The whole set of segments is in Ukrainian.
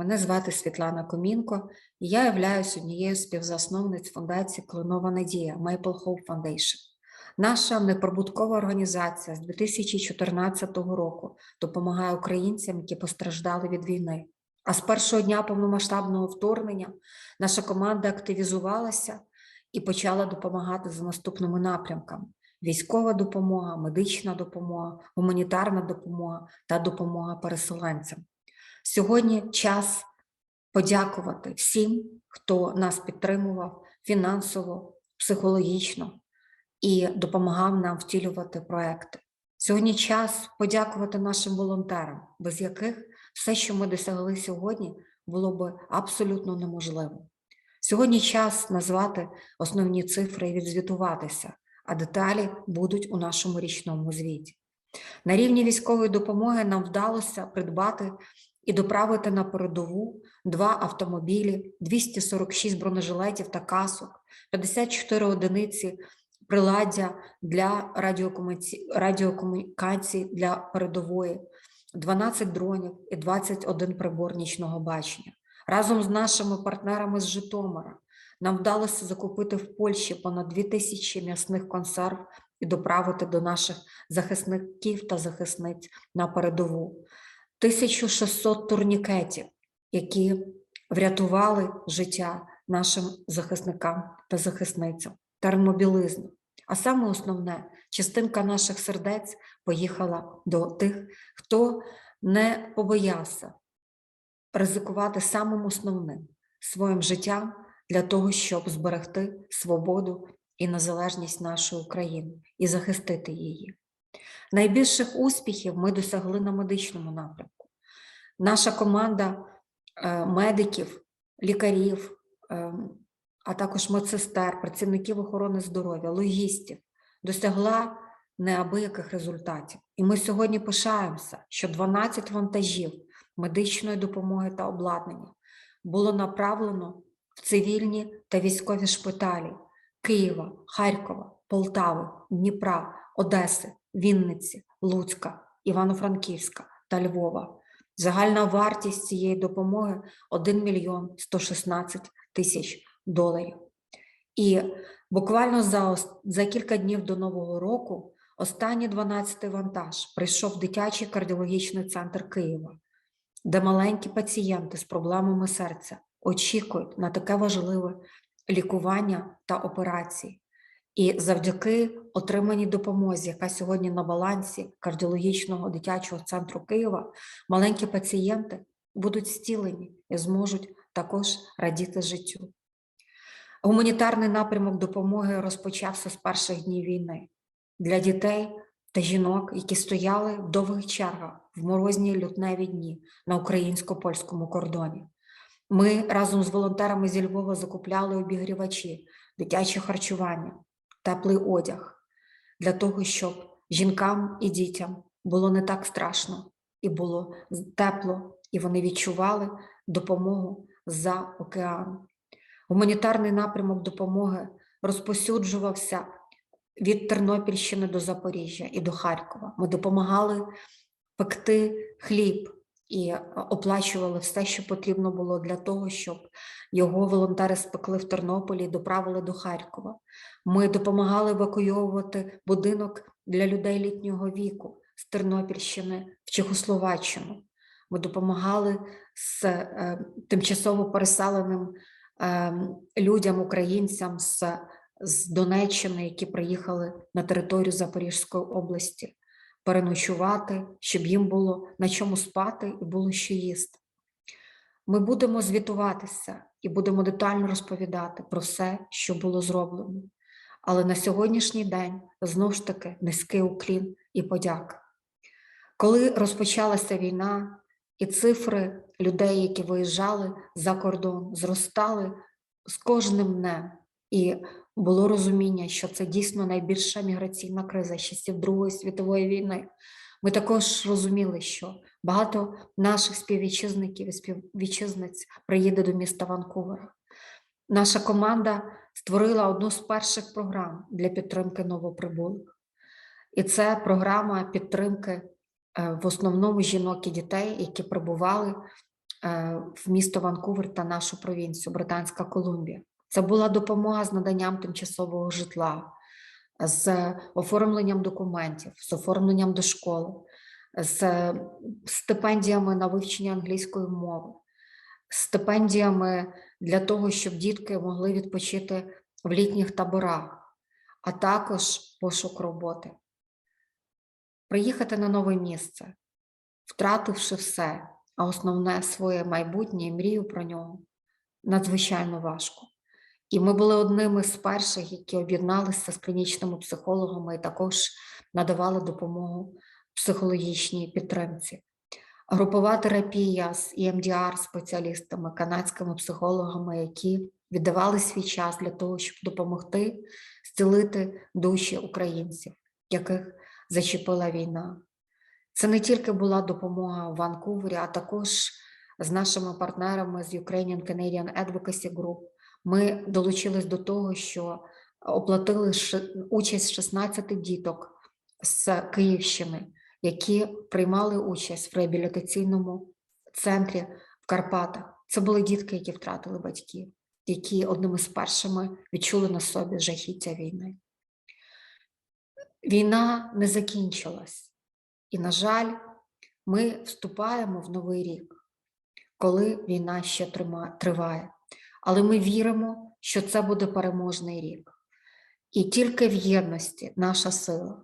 Мене звати Світлана Комінко, і я являюсь однією з співзасновниць фундації Кленова Надія Maple Hope Foundation. Наша неприбуткова організація з 2014 року допомагає українцям, які постраждали від війни. А з першого дня повномасштабного вторгнення наша команда активізувалася і почала допомагати за наступними напрямками: військова допомога, медична допомога, гуманітарна допомога та допомога переселенцям. Сьогодні час подякувати всім, хто нас підтримував фінансово, психологічно і допомагав нам втілювати проекти. Сьогодні час подякувати нашим волонтерам, без яких все, що ми досягли сьогодні, було би абсолютно неможливо. Сьогодні час назвати основні цифри і відзвітуватися, а деталі будуть у нашому річному звіті. На рівні військової допомоги нам вдалося придбати і доправити на передову два автомобілі, 246 бронежилетів та касок, 54 одиниці приладдя для радіокомунікацій для передової, 12 дронів і 21 прибор нічного бачення. Разом з нашими партнерами з Житомира нам вдалося закупити в Польщі понад 2000 м'ясних консерв і доправити до наших захисників та захисниць на передову. 1600 турнікетів, які врятували життя нашим захисникам та захисницям, термобілизну. А саме основне, частинка наших сердець поїхала до тих, хто не побоявся ризикувати самим основним своїм життям для того, щоб зберегти свободу і незалежність нашої України і захистити її. Найбільших успіхів ми досягли на медичному напрямку. Наша команда е, медиків, лікарів, е, а також медсестер, працівників охорони здоров'я, логістів досягла неабияких результатів. І ми сьогодні пишаємося, що 12 вантажів медичної допомоги та обладнання було направлено в цивільні та військові шпиталі Києва, Харкова, Полтави, Дніпра, Одеси, Вінниці, Луцька, Івано-Франківська та Львова. Загальна вартість цієї допомоги 1 мільйон 116 тисяч доларів. І буквально за, за кілька днів до Нового року останній 12-й вантаж прийшов в дитячий кардіологічний центр Києва, де маленькі пацієнти з проблемами серця очікують на таке важливе лікування та операції. І завдяки отриманій допомозі, яка сьогодні на балансі кардіологічного дитячого центру Києва, маленькі пацієнти будуть зцілені і зможуть також радіти життю. Гуманітарний напрямок допомоги розпочався з перших днів війни для дітей та жінок, які стояли в довгих чергах в морозні лютневі дні на українсько-польському кордоні. Ми разом з волонтерами зі Львова закупляли обігрівачі, дитяче харчування, теплий одяг для того, щоб жінкам і дітям було не так страшно і було тепло, і вони відчували допомогу за океаном. Гуманітарний напрямок допомоги розпосюджувався від Тернопільщини до Запоріжжя і до Харкова. Ми допомагали пекти хліб і е, оплачували все, що потрібно було для того, щоб його волонтери спекли в Тернополі і доправили до Харкова. Ми допомагали евакуйовувати будинок для людей літнього віку з Тернопільщини в Чехословаччину. Ми допомагали з е, тимчасово переселеним е, людям, українцям з, з Донеччини, які приїхали на територію Запорізької області переночувати, щоб їм було на чому спати і було що їсти. Ми будемо звітуватися і будемо детально розповідати про все, що було зроблено. Але на сьогоднішній день знову ж таки низький уклін і подяка. Коли розпочалася війна, і цифри людей, які виїжджали за кордон, зростали з кожним днем, і було розуміння, що це дійсно найбільша міграційна криза з часів Другої світової війни. Ми також розуміли, що багато наших співвітчизників і співвітчизниць приїде до міста Ванкувера. Наша команда створила одну з перших програм для підтримки новоприбулих. І це програма підтримки е, в основному жінок і дітей, які прибували е, в місто Ванкувер та нашу провінцію Британська Колумбія. Це була допомога з наданням тимчасового житла, з оформленням документів, з оформленням до школи, з стипендіями на вивчення англійської мови, стипендіями для того, щоб дітки могли відпочити в літніх таборах, а також пошук роботи. Приїхати на нове місце, втративши все, а основне своє майбутнє і мрію про нього, надзвичайно важко. І ми були одними з перших, які об'єдналися з клінічними психологами і також надавали допомогу психологічній підтримці. Групова терапія з EMDR спеціалістами, канадськими психологами, які віддавали свій час для того, щоб допомогти зцілити душі українців, яких зачепила війна. Це не тільки була допомога в Ванкувері, а також з нашими партнерами з Ukrainian Canadian Advocacy Group. Ми долучились до того, що оплатили участь 16 діток з Київщини, які приймали участь в реабілітаційному центрі в Карпатах. Це були дітки, які втратили батьків, які одними з першими відчули на собі жахіття війни. Війна не закінчилась. І, на жаль, ми вступаємо в новий рік, коли війна ще триває. Але ми віримо, що це буде переможний рік. І тільки в єдності наша сила,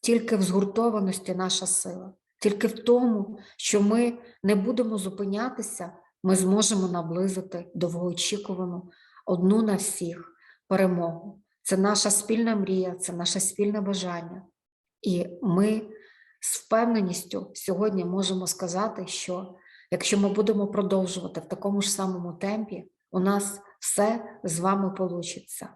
тільки в згуртованості наша сила, тільки в тому, що ми не будемо зупинятися, ми зможемо наблизити довгоочікувану одну на всіх перемогу. Це наша спільна мрія, це наше спільне бажання. І ми з впевненістю сьогодні можемо сказати, що якщо ми будемо продовжувати в такому ж самому темпі, у нас все з вами получиться.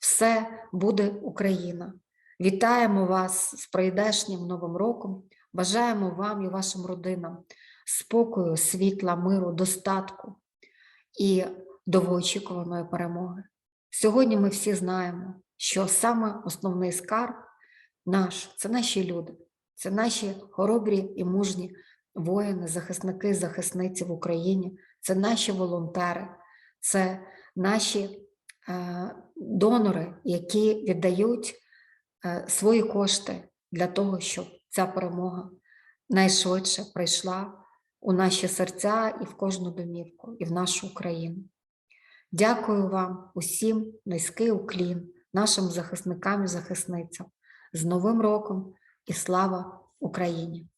Все буде Україна. Вітаємо вас з прийдешнім Новим роком. Бажаємо вам і вашим родинам спокою, світла, миру, достатку і довгоочікуваної перемоги. Сьогодні ми всі знаємо, що саме основний скарб наш це наші люди, це наші хоробрі і мужні воїни, захисники, захисниці в Україні, це наші волонтери, це наші е, донори, які віддають е, свої кошти для того, щоб ця перемога найшвидше прийшла у наші серця і в кожну домівку, і в нашу Україну. Дякую вам усім, низький уклін, нашим захисникам і захисницям з Новим роком і слава Україні!